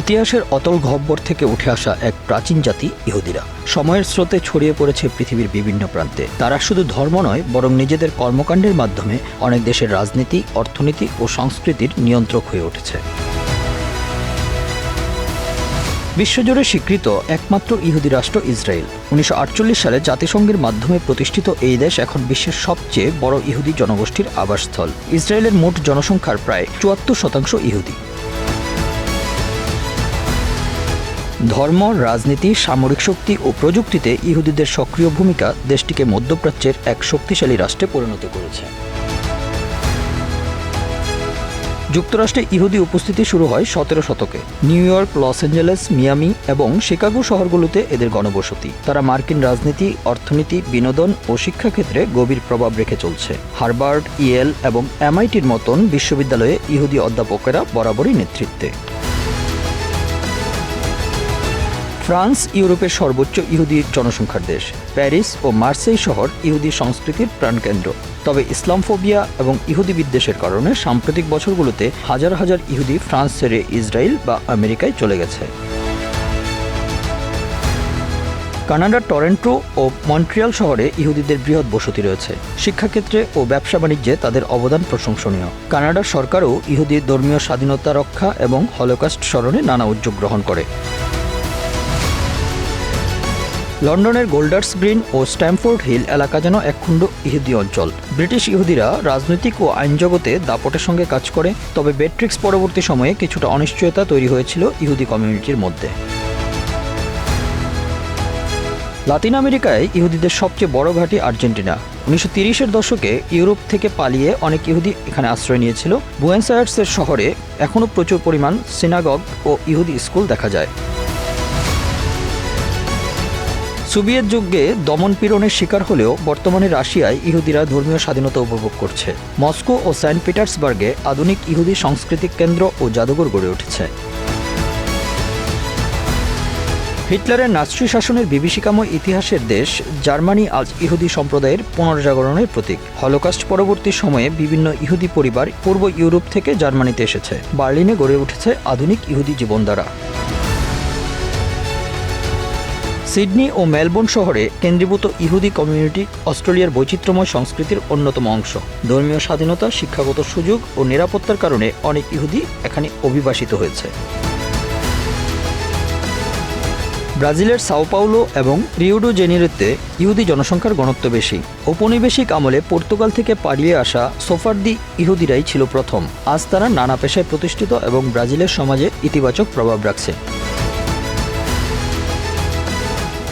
ইতিহাসের অতল গহ্বর থেকে উঠে আসা এক প্রাচীন জাতি ইহুদিরা। সময়ের স্রোতে ছড়িয়ে পড়েছে পৃথিবীর বিভিন্ন প্রান্তে। তারা শুধু ধর্ম নয়, বরং নিজেদের কর্মকাণ্ডের মাধ্যমে অনেক দেশের রাজনীতি, অর্থনীতি ও সংস্কৃতির নিয়ন্ত্রক হয়ে উঠেছে। বিশ্বজুড়ে স্বীকৃত একমাত্র ইহুদি রাষ্ট্র ইসরায়েল। উনিশশো আটচল্লিশ সালে জাতিসংঘের মাধ্যমে প্রতিষ্ঠিত এই দেশ এখন বিশ্বের সবচেয়ে বড় ইহুদি জনগোষ্ঠীর আবাসস্থল। ইসরায়েলের মোট জনসংখ্যার প্রায় চুয়াত্তর শতাংশ ইহুদি। ধর্ম, রাজনীতি, সামরিক শক্তি ও প্রযুক্তিতে ইহুদিদের সক্রিয় ভূমিকা দেশটিকে মধ্যপ্রাচ্যের এক শক্তিশালী রাষ্ট্রে পরিণত করেছে। যুক্তরাষ্ট্রে ইহুদি উপস্থিতি শুরু হয় সতেরো শতকে। New York, Los Angeles, Miami এবং শিকাগো শহরগুলোতে এদের গণবসতি। তারা মার্কিন রাজনীতি, অর্থনীতি, বিনোদন ও শিক্ষাক্ষেত্রে গভীর প্রভাব রেখে চলছে। হার্ভার্ড, ইয়েল এবং এমআইটির মতন বিশ্ববিদ্যালয়ে ইহুদি অধ্যাপকেরা বরাবরই নেতৃত্বে। ফ্রান্স ইউরোপের সর্বোচ্চ ইহুদি জনসংখ্যার দেশ। প্যারিস ও মার্সেই শহর ইহুদি সংস্কৃতির প্রাণকেন্দ্র। তবে ইসলামফোবিয়া এবং ইহুদি বিদ্বেষের কারণে সাম্প্রতিক বছরগুলোতে হাজার হাজার ইহুদি ফ্রান্স ছেড়ে ইসরায়েল বা আমেরিকায় চলে গেছে। কানাডার টরেন্টো ও মন্ট্রিয়াল শহরে ইহুদিদের বৃহৎ বসতি রয়েছে। শিক্ষাক্ষেত্রে ও ব্যবসা বাণিজ্যে তাদের অবদান প্রশংসনীয়। কানাডার সরকারও ইহুদি ধর্মীয় স্বাধীনতা রক্ষা এবং হলোকাস্ট স্মরণে নানা উদ্যোগ গ্রহণ করে। লন্ডনের গোল্ডার্স গ্রিন ও স্ট্যামফোর্ড হিল এলাকা যেন একখণ্ড ইহুদি অঞ্চল। ব্রিটিশ ইহুদিরা রাজনৈতিক ও আইন জগতে দাপটের সঙ্গে কাজ করে, তবে বেট্রিক্স পরবর্তী সময়ে কিছুটা অনিশ্চয়তা তৈরি হয়েছিল ইহুদি কমিউনিটির মধ্যে। লাতিন আমেরিকায় ইহুদিদের সবচেয়ে বড় ঘাঁটি আর্জেন্টিনা। উনিশশো তিরিশের দশকে ইউরোপ থেকে পালিয়ে অনেক ইহুদি এখানে আশ্রয় নিয়েছিল। বুয়েন্স আয়ার্সের শহরে এখনও প্রচুর পরিমাণ সিনাগগ ও ইহুদি স্কুল দেখা যায়। সোভিয়েত যুগে দমন পীড়নের শিকার হলেও বর্তমানে রাশিয়ায় ইহুদিরা ধর্মীয় স্বাধীনতা উপভোগ করছে। মস্কো ও সেন্ট পিটার্সবার্গে আধুনিক ইহুদি সাংস্কৃতিক কেন্দ্র ও জাদুঘর গড়ে উঠেছে। হিটলারের নাৎসি শাসনের বিভীষিকাময় ইতিহাসের দেশ, জার্মানি আজ ইহুদি সম্প্রদায়ের পুনর্জাগরণের প্রতীক। হলোকাস্ট পরবর্তী সময়ে বিভিন্ন ইহুদি পরিবার পূর্ব ইউরোপ থেকে জার্মানিতে এসেছে। বার্লিনে গড়ে উঠেছে আধুনিক ইহুদি জীবনধারা। সিডনি ও মেলবোর্ন শহরে কেন্দ্রীভূত ইহুদি কমিউনিটি অস্ট্রেলিয়ার বৈচিত্র্যময় সংস্কৃতির অন্যতম অংশ। ধর্মীয় স্বাধীনতা, শিক্ষাগত সুযোগ ও নিরাপত্তার কারণে অনেক ইহুদি এখানে অভিবাসিত হয়েছে। ব্রাজিলের সাও পাউলো এবং রিওডো জেনিরোতে ইহুদি জনসংখ্যার ঘনত্ব বেশি। ঔপনিবেশিক আমলে পর্তুগাল থেকে পালিয়ে আসা সোফারদি ইহুদিরাই ছিল প্রথম। আজ তারা নানা পেশায় প্রতিষ্ঠিত এবং ব্রাজিলের সমাজে ইতিবাচক প্রভাব রাখছে।